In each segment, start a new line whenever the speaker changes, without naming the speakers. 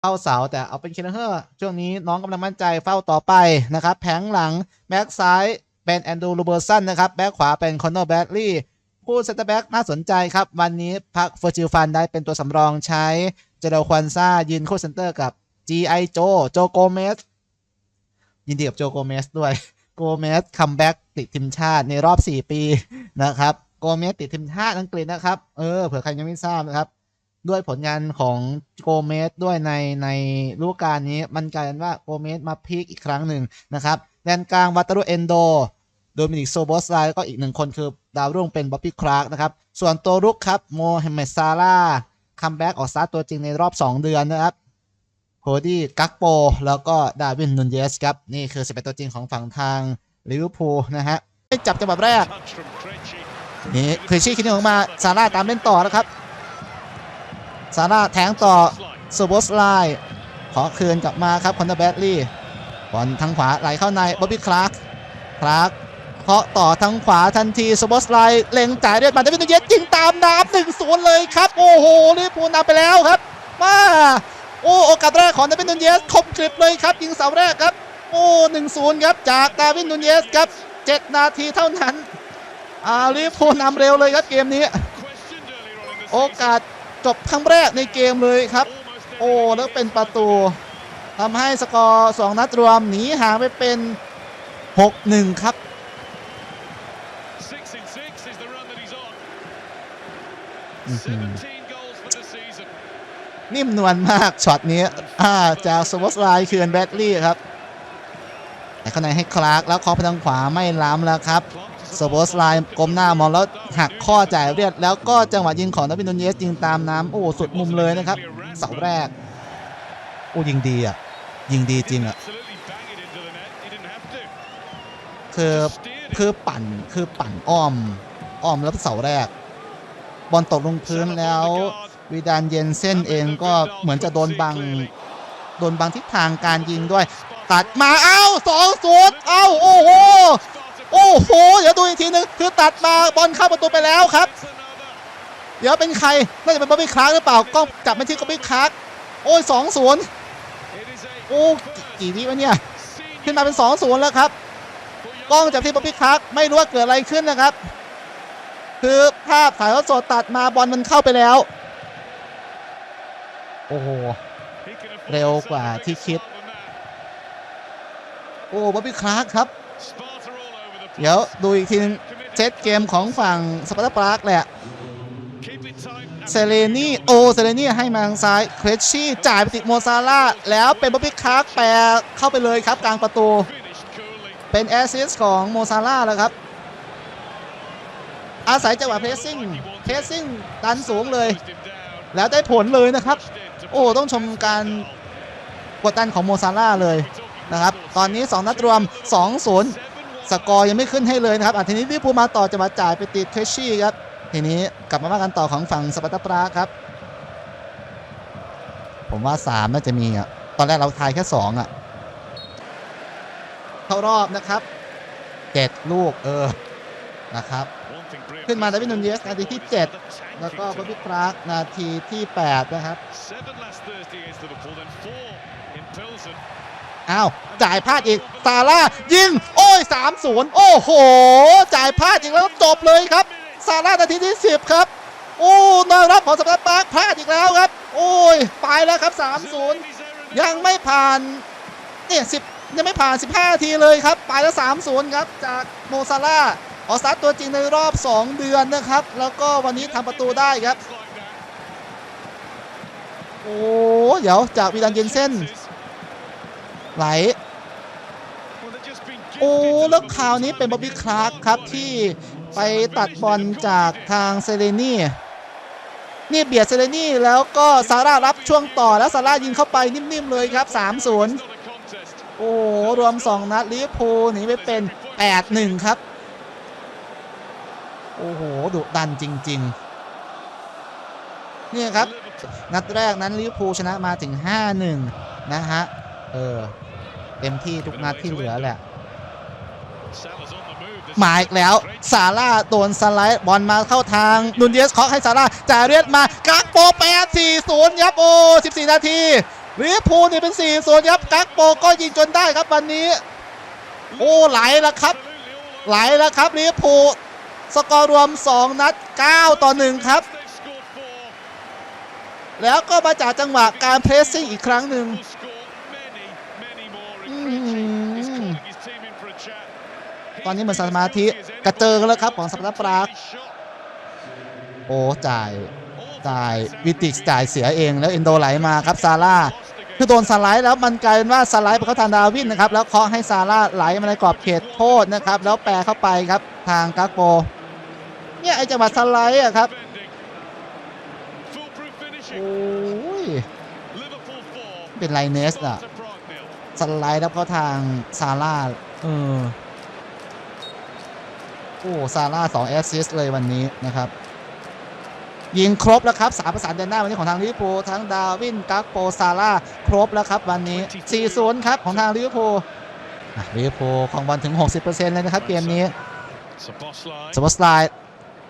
เฝ้าเสาแต่เอาเป็นเคนเฮอร์ช่วงนี้น้องกำลังมั่นใจเฝ้าต่อไปนะครับ แผงหลัง แบ็กซ้ายเป็นแอนดูรูเบอร์สันนะครับ แบ็กขวาเป็นคอนเนอร์แบดลีย์ผู้เซนเตอร์แบ็กน่าสนใจครับ วันนี้พักเฟอร์จิลฟันได้เป็นตัวสำรองใช้ เจเดลควันซ่ายืนโคเซนเตอร์กับ G.I. โจโจโกเมสยินดีกับโจโกเมสด้วยโกเมสคัมแบ็กติดทีมชาติในรอบ 4 ปีนะครับโกเมสติดทีมชาติอังกฤษนะครับ เออเผื่อใครยังไม่ทราบนะครับ ด้วยผลงานของโกเมสด้วยในในฤดูกาลนี้ มันกลายเป็นว่าโกเมสมาพีคอีกครั้งหนึ่งนะครับแดนกลางวัตรุเอนโดโดมินิกโซโบสไลแล้วก็อีกหนึ่งคนคือดาวรุ่งเป็นบ๊อบบี้คลาร์กนะครับ ส่วนตัวรุกครับโมฮัมเหม็ดซาร่าคัมแบ็กออกสตาร์ตัวจริงในรอบ 2 เดือนนะครับโคดี้กักโป แล้วก็ดาวินนุนเยสครับ นี่คือ11ตัวจริงของฝั่งทางลิเวอร์พูลนะฮะไม่จับจังหวะแรก นี่คริชชี่คิดออกมาซาร่าตามเล่นต่อนะครับ ซาร่าแทงต่อ
Slide.
โซโบสไลขอคืนกลับมาครับคอนเนอร์แบดลี่บอลทางขวาไหลเข้าในบ๊อบบี้คลาร์กคลาร์กเคาะต่อทางขวาทันทีโซโบสไลเล็งจ่ายเรียบมาเดวิดนเยสยิงตามน้ำหนึ่งศูนย์เลยครับ โอ้โหลิเวอร์พูนำไปแล้วครับมาโอ้โอกาสแรกของเดวิดนูเยสคมกริบเลยครับยิงเสาแรกครับ โอ้หนึ่งศูนย์ครับจากดาวินนูเยสครับเจ็ดนาทีเท่านั้นอ่าลิเวอร์พูนำเร็วเลยครับเกมนี้ โอกาส จบครั้งแรกในเกมเลยครับ
season. Almost
โอ้แล้วเป็นประตูทำให้สกอร์ 2 นัดรวมหนีห่างไปเป็น 6-1 ครับ
Six in six is the run that he's on.
Mhm.
17 goals for the season.
นิ่มนวลมากช็อตนี้อ่าจากสวอตไลน์เคือนแบดลี่ครับแต่ข้างในให้คลาร์กแล้วเคอไปทางขวาไม่ล้ำแล้วครับ
Clock to
สวอตไลน์ก้มหน้ามองแล้วหักข้อจ่ายเรียบแล้วก็จังหวะยิงของนบินโนเยสยิงตามน้ำโอ้สุดมุมเลยนะครับ เสาแรก โอ้ยิงดีอะ ยิงดีจริงอะคือคือปั่นคือปั่นอ้อมอ้อมแล้วเสาแรก บอลตกลงพื้นแล้ววิดานเยนเส้นเองก็เหมือนจะโดนบังโดนบังทิศทางการยิงด้วย ตัดมา เอ้าสองศูนย์เอ้า โอ้โห โอ้โห เดี๋ยวดูอีกทีนึงคือตัดมาบอลเข้าประตูไปแล้วครับ เดี๋ยวเป็นใครน่าจะเป็นบ๊อบบี้คลาร์กหรือเปล่ากล้องจับมาที่บ๊อบบี้คลาร์กโอ้ยสองศูนย์โอ้กี่วิวะเนี่ยขึ้นมาเป็นสองศูนย์แล้วครับกล้องจับที่บ๊อบบี้คลาร์กไม่รู้ว่าเกิดอะไรขึ้นนะครับ คือภาพถ่ายทอดสดตัดมาบอลมันเข้าไปแล้ว โอ้โหเร็วกว่าที่คิด โอ้บ๊อบบี้คลาร์กครับ เดี๋ยวดูอีกทีนึงเซตเกมของฝั่งสปาร์ตาปรากแหละเซเลนี่โอเซเลนี่ให้มาทางซ้ายเครชชี่จ่ายไปติดโมซาร่าแล้วเป็นบ๊อบบี้คาร์กแปรเข้าไปเลยครับกลางประตู เป็นแอสซิสต์ของโมซาร่าแล้วครับ อาศัยจังหวะเพรสซิ่งเพรสซิ่งดันสูงเลย แล้วได้ผลเลยนะครับ โอ้ต้องชมการกดดันของโมซาร่าเลยนะครับ ตอนนี้ 2 นัดรวม 2-0 สกอร์ยังไม่ขึ้นให้เลยนะครับอะทีนี้ลิเวอร์พูลมาต่อจะมาจ่ายไปติดเคชชี่ครับทีนี้กลับมาว่ากันต่อของฝั่งสปาร์ตาปรากครับ ผมว่า 3 น่าจะมีอะตอนแรกเราทายแค่ 2 อะ เข้ารอบนะครับ 7 ลูกเออนะครับ ขึ้นมาดาวินนเยสนาทีที่ 7 แล้วก็
tanking
บ๊อบบี้คลากนาทีที่ 8 นะครับ อ้าวจ่ายพลาดอีกซาร่ายิง โอ้ย3-0โอ้โห จ่ายพลาดอีกแล้วจบเลยครับซาร่านาทีที่ 10 ครับ โอ้นอยรับของสปาร์ตารากพลาดอีกแล้วครับ โอ้ยไปแล้วครับ3-0
Zerbi's error
ยังไม่ผ่านเนี่ย10ยังไม่ผ่าน 15นาทีเลยครับ ไปแล้ว3-0ครับ จากโมซาร่าออสตาร์ตัวจริงในรอบ 2 เดือนนะครับ แล้วก็วันนี้ทำประตูได้ครับ โอ้ เดี๋ยวจากวิดันเยนเซ่น ไหล โอ้แล้วคราวนี้เป็นบ๊อบบี้คลาร์กครับที่ไปตัดบอลจากทางเซเลนี่ นี่เบียดเซเลนี่แล้วก็ซาร่ารับช่วงต่อแล้วซาร่ายิงเข้าไปนิ่มๆเลยครับ 3-0 โอ้โห รวม 2 นัดลิเวอร์พูลหนีไปเป็น 8-1 ครับ โอ้โห ดุดันจริงๆนี่ครับ นัดแรกนั้นลิเวอร์พูลชนะมาถึง 5-1 นะฮะ เออ เต็มที่ทุกนัดที่เหลือแหละ
Salah's on the move. This
มาอีกแล้วซาร่าโดนสไลด์บอลมาเข้าทางนุนเยสเคาะให้ซาร่าจ่ายเรียดมากักโปแปดสี่ศูนย์ครับโอ้14นาทีลิเวอร์พูลนี่เป็น4ี่ส่วนครับกักโปก็ยิงจนได้ครับวันนี้ โอ้ไหลแล้วครับ
Absolutely all
ไหลแล้วครับลิเวอร์พูลสกอร์รวม 2 นัด 9 ต่อ 1 ครับ
They've scored four.
แล้วก็มาจากจังหวะการเพรสซิ่งอีกครั้งหนึ่ง ตอนนี้เหมือนสมาธิกระเจิงแล้วครับของสัปดาห์ปรากโอ้จ่ายจ่ายวิติกจ่ายเสียเองแล้วเอนโดไหลมาครับซาร่าคือโดนสไลด์แล้วมันกลายเป็นว่าสไลด์ไปเข้าทางดาวินนะครับแล้วเคาะให้ซาร่าไหลมาในกรอบเขตโทษนะครับแล้วแปรเข้าไปครับทางกักโปเนี่ยไอจังหวะสไลด์อะครับโอ้ยเป็นไรเนสอะสไลด์แล้วเข้าทางซาร่าเออ โอ้ซาร่าสองแอสซิสเลยวันนี้นะครับ ยิงครบแล้วครับสามประสานเดนหน้าวันนี้ของทางลิเวอร์พูลทั้งดาวินกักโปซาร่าครบแล้วครับวันนี้4-0ครับของทางลิเวอร์พูลลิเวอร์พูลของบอลถึง 60%เลยนะครับเกมนี้สปอร์ตไลน์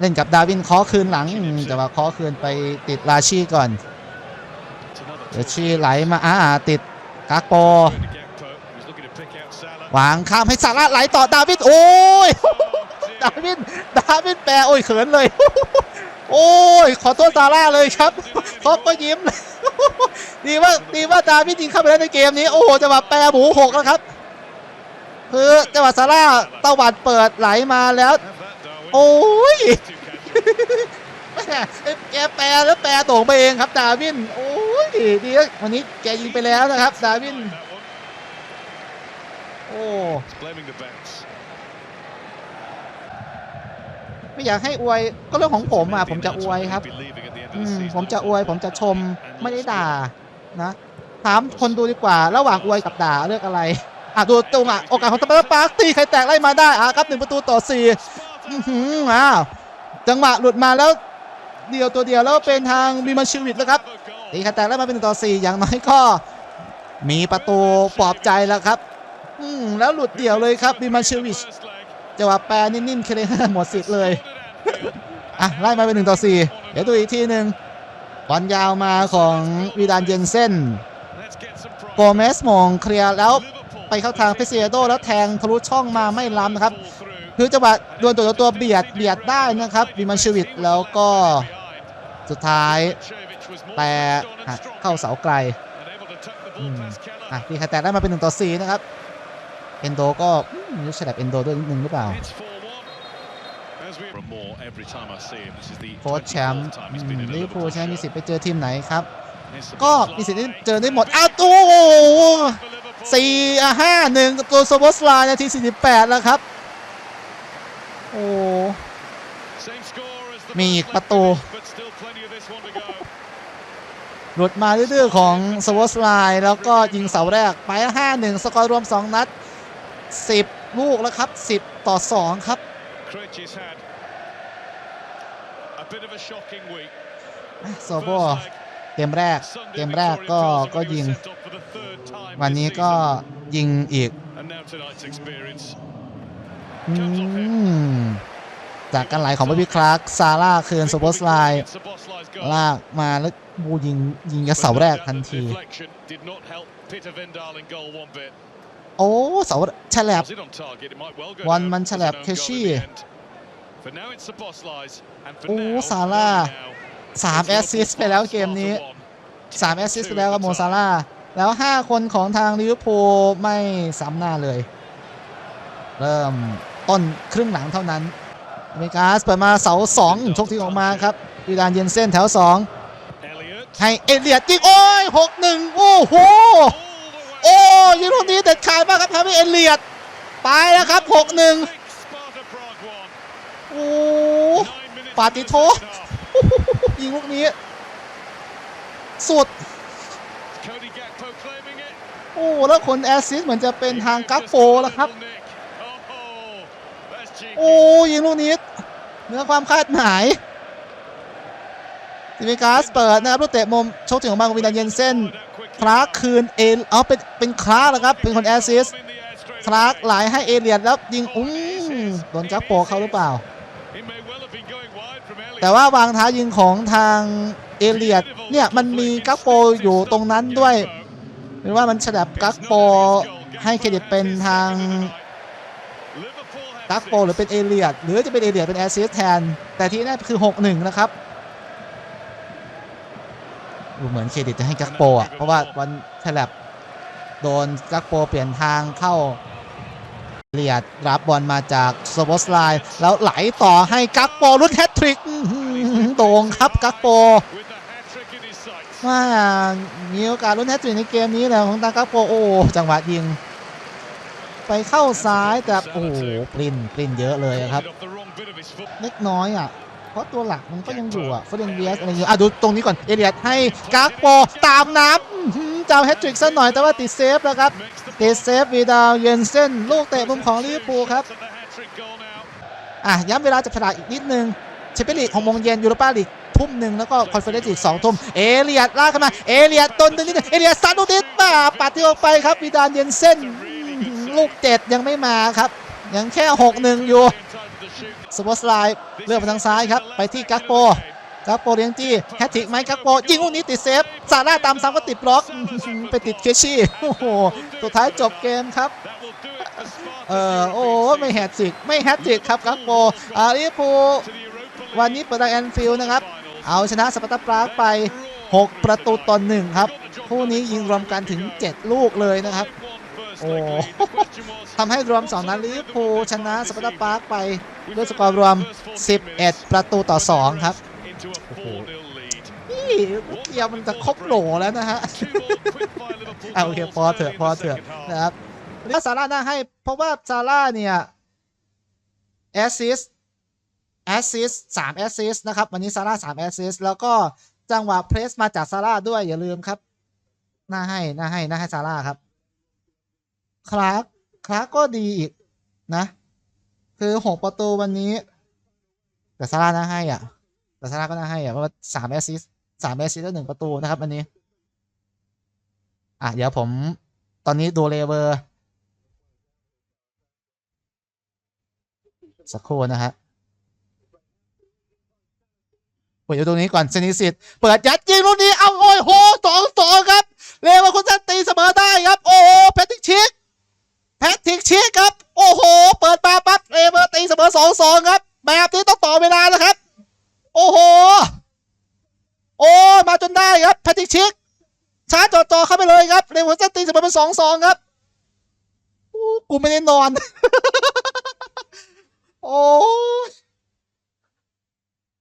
เล่นกับดาวินคอคืนหลังอืมแต่ว่าคอคืนไปติดราชีก่อนเดชีไหลมาอ่าติดกักโปวางข้ามให้ซาร่าไหลต่อดาวินโอ้ย ดาวินดาวินแปรโอ้ยเขินเลย โอ้ยขอโทษซาร่าเลยครับเขาก็ยิ้มเลยดีว่าดีว่าดาวินยิงเข้าไปแล้วในเกมนี้ โอ้โหจังหวะแปรหมูหกแล้วครับ คือจังหวะซาร่าตะวัดเปิดไหลมาแล้ว โอ้ยแกแปรแล้วแปรตรงไปเองครับ ดาวิน โอ้ยดีวันนี้แกยิงไปแล้วนะครับ ดาวิน โอ้ ไม่อยากให้อวยก็เรื่องของผมอะผมจะอวยครับผมจะอวย ผมจะชมไม่ได้ด่านะถามคนดูดีกว่า ระหว่างอวยกับด่าเลือกอะไรอะดูตรงอะโอกาสของสเปอร์ปาร์คตีใครแตกไล่มาได้อะครับหนึ่งประตูต่อสี่อื้อหืออ้าวจังหวะหลุดมาแล้วเดียวตัวเดียวแล้วเป็นทางบีมันชิวิตแล้วครับตีใครแตกไล่มาเป็นต่อสี่อย่างน้อยก็ มีประตูปลอบใจแล้วครับ อืมแล้วหลุดเดี่ยวเลยครับบีมันชิวิช จังหวะแปรนิ่มๆเคเลเฮอร์หมดสิทธิ์เลยอะไล่มาเป็นหนึ่งต่อสี่เดี๋ยวดูอีกทีหนึ่งบอลยาวมาของวีดานเยนเซนโกเมสมองเคลียร์แล้วไปเข้าทางเพเซียโดแล้วแทงทะลุช่องมาไม่ล้ำนะครับ คือจังหวะดวลตัวตัวเบียดเบียดได้นะครับวิมันชวิตแล้วก็สุดท้ายแต่เข้าเสาไกลอะพี่คาแตกได้มาเป็นหนึ่งต่อสี่นะครับ เอนโดก็อืมรู้ฉลับเอนโดด้วยนิดนึงหรือเปล่าโค้ชแชมป์อืมลิเวอร์พูลใช่ไหมมีสิทธิ์ไปเจอทีมไหนครับ ก็มีสิทธิ์ได้เจอได้หมดอ้าวตู้สี่อะห้าหนึ่งตัวโซบอสไลน์นาทีสี่สิบแปดแล้วครับ โอ้มีอีกประตูหลุดมาดื้อๆของสวอสไลน์แล้วก็ยิงเสาแรก ไปห้าหนึ่งสกอร์รวม 2 นัด 10 ลูกแล้วครับ 10 ต่อ 2 ครับโซโบเกมแรกเกมแรกก็ก็ยิง วันนี้ก็ยิงอีกอืมจากการไหลของบอบบี้คลาร์กซาร่าคืนสวอสไลน์ลากมาแล้วบูยิงยิงกระเสาแรกทันที โอ้เสาฉลับ
วันมันฉลับเคชี่
โอ้ซาร่า3แอสซิสต์ไปแล้วเกมนี้3แอสซิสต์ไปแล้วกับโมซาร่าห์แล้ว 5 คนของทางลิเวอร์พูลไม่ซ้ำหน้าเลย เริ่มต้นครึ่งหลังเท่านั้นอเมริกาสเปิดมาเสา2ชกทิ้งออกมาครับวีดานเยนเซ่นแถว 2 ให้เอเลียดยิงโอ้ย6-1โอ้โห โอ้ยิงลูกนี้เด็ดขาดมากครับทำให้เอเลียดไปแล้วครับ 6-1 โอ้ปาติโทยิงลูกนี้ สุด โอ้แล้วคนแอสซิสเหมือนจะเป็นทางกักโปแล้วครับ โอ้ยิงลูกนี้เหนือความคาดหมายซิมิกาสเปิดนะครับลูกเตะมุมโชคถึงของบางวินดาเยนเซน คลาร์กคืนเอลเอาเป็นเป็นคลาร์กแล้วครับ เป็นคนแอสซิสต์คลาร์กไหลให้เอเลียดแล้วยิงอุ้มโดนกักโปเขาหรือเปล่า แต่ว่าวางท้ายิงของทางเอเลียดเนี่ยมันมีกักโปอยู่ตรงนั้นด้วยเป็นว่ามันฉลับกักโปให้เครดิตเป็นทางกักโปหรือเป็นเอเลียดหรือจะเป็นเอเลียดเป็นแอสซิสแทน แต่ที่แน่คือ 6-1 นะครับ ดูเหมือนเครดิตจะให้กักโปอะ เพราะว่าวันฉลับโดนกักโปเปลี่ยนทางเข้าเลียดรับบอลมาจากสโบสไลน์แล้วไหลต่อให้กักโปลุ้นแฮตทริกอื้อหือโด่งครับกักโปว่ามีโอกาสลุ้นแฮตทริกในเกมนี้แหละของตากักโปโอ้จังหวะยิง ไปเข้าซ้ายแต่โอ้โหปรินปรินเยอะเลยครับ เล็กน้อยอะ เพราะตัวหลักมันก็ยังอยู่อะเฟรนเวียสอะไรอย่างเงี้ยอะดูตรงนี้ก่อนเอเลียดให้กากโปตามน้ำอื้อหือจะเอาแฮตทริกซะหน่อยแต่ว่าติดเซฟแล้วครับติดเซฟวีดาวเยนเซนลูกเตะมุมของลิเวอร์พูลครับอะย้ำเวลาจะผลาดอีกนิดนึงแชมเปี้ยนลีกของโมงเย็นยูโรปาลีกทุ่มหนึ่งแล้วก็คอนเฟอเรนซ์ลีกสองทุ่มเอเลียดลากเข้ามา เอเลียดต้นนึงนิดนึงเอเลียดซัดลูกติดมาปัดที่ออกไปครับวีดาวเยนเซนอื้อหือลูกเจ็ดยังไม่มาครับ ยังแค่หกหนึ่งอยู่ สปอร์ตไลน์เลือกไปทางซ้ายครับ ไปที่กักโปกักโปเลี้ยงจี้แฮตทริกไหมกักโปยิงลูกนี้ติดเซฟซาร่าตามซ้ำก็ติดบล็อกไปติดเคชี่โอ้โหสุดท้ายจบเกมครับเออโอ้ไม่แฮตทริกไม่แฮตทริกครับกักโปอาลิเวอร์พูวันนี้เปิดทางแอนฟิลด์นะครับ เอาชนะสปาร์ตาปรากไป 6 ประตูต่อหนึ่งครับ คู่นี้ยิงรวมกันถึง 7 ลูกเลยนะครับ โอ้ทำให้รวม 2 นัดลิเวอร์พูลชนะสปาร์ตาปรากไปด้วยสกอร์รวม 11 ประตูต่อ 2 ครับ
โอ้โห
นี่เกียร์มันจะครบโหลแล้วนะฮะเอาโอเคพอเถอะพอเถอะนะครับแล้วซาร่าน่าให้ เพราะว่าซาร่าเนี่ยแอสซิสแอสซิสสามแอสซิสนะครับ วันนี้ซาร่าสามแอสซิสแล้วก็จังหวะเพรสมาจากซาร่าด้วยอย่าลืมครับ น่าให้ น่าให้ น่าให้ซาร่าครับ คลาร์กคลาร์กก็ดีอีกนะ คือหกประตูวันนี้ แต่ซาร่าน่าให้อะ แต่ซาร่าก็น่าให้อะเพราะว่าสามแอสซิสสามแอสซิสแล้วหนึ่งประตูนะครับวันนี้ อะ เดี๋ยวผมตอนนี้ดูเลเวอร์สักครู่นะฮะเปิดอยู่ตรงนี้ก่อนเซนิสิตเปิดยัดยิงลูกนี้เอาโอ้ยโหสองสองครับ เลเวอร์คุณจะตีเสมอได้ครับ โอ้โหแพทริกชิกแพทริกชิกครับ โอ้โห เปิดมาปั๊บเลเวอร์ตีเสองสองครับ แบบนี้ต้องต่อเวลาแล้วครับ โอ้โห โอ้มาจนได้ครับแพทิชิกชาร์จจอๆเข้าไปเลยครับเรวอร์ซันตีเสมอเป็นสองสองครับกูไม่ได้นอน โอ้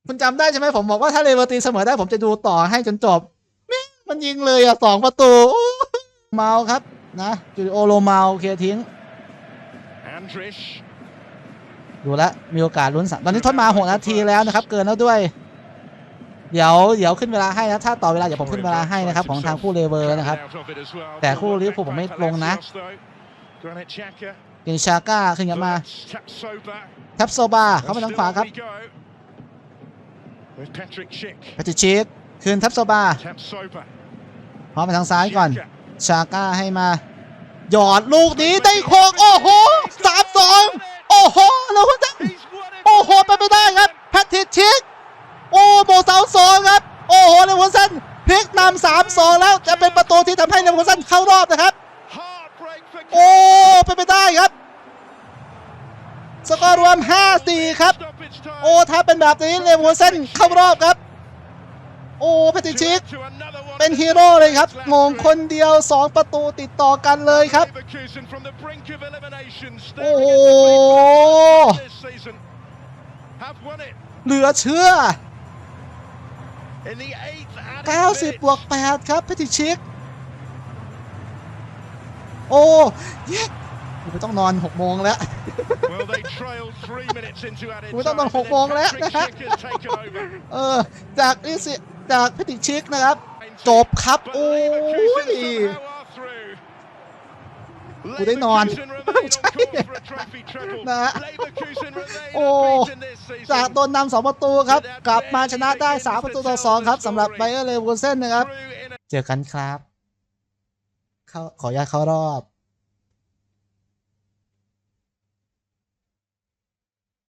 คุณจำได้ใช่ไหมผมบอกว่าถ้าเรเวอร์ตีเสมอได้ผมจะดูต่อให้จนจบ มันยิงเลยอะสองประตู เมาครับ นะจูริโอโรเมาเคลียร์ทิ้ง ดูแลมีโอกาสลุ้นสามตอนนี้ทดมาหกนาทีแล้วนะครับ เกินแล้วด้วย เดี๋ยวเดี๋ยวขึ้นเวลาให้นะถ้าต่อเวลาเดี๋ยวผมขึ้นเวลาให้นะครับของทางคู่เลเวอร์นะครับ แต่คู่ลิเวอร์พูลผมไม่ลงนะเกนชาก้าขึ้นกลับมาแท็บโซบาเข้ามาทางขวาครับแพทริกชิกคืนแท็บโซบาพร้อมไปทางซ้ายก่อน ชาก้าให้มา หยอดลูกนี้ได้โคกโอ้โหสามสอง โอ้โหแล้วคุณจะโอ้โหไปไม่ได้ครับแพทริชิกโอ้โบเสาสองครับ โอ้โหเลวอร์ซันพลิกนำสามสองแล้วจะเป็นประตูที่ทำให้เลวอนเซนเข้ารอบนะครับ โอ้ไปไม่ได้ครับ สกอร์รวม 5-4 ครับ โอ้ถ้าเป็นแบบนี้เลวอนเซนเข้ารอบครับ โอ้แพทริกชิก เป็นฮีโร่เลยครับงงคนเดียว 2 ประตูติดต่อกันเลยครับ โอ้โหเหลือเชื่อ 90บวก8ครับแพทริกชิก โอ้เย้กูไม่ต้องนอน6โมงแล้ว
กูต้องนอนหกโมงแล้วนะฮะ
เออจากอิสิ จากแพทริกชิกนะครับ จบครับ โอ้ยกูได้นอนใช่นะฮะโอ้จากโดนนำสองประตูครับ กลับมาชนะได้3ประตูต่อ2ครับสำหรับไบเออร์เลเวอร์เซนนะครับ เจอกันครับเข้าขออนุญาตเข้ารอบ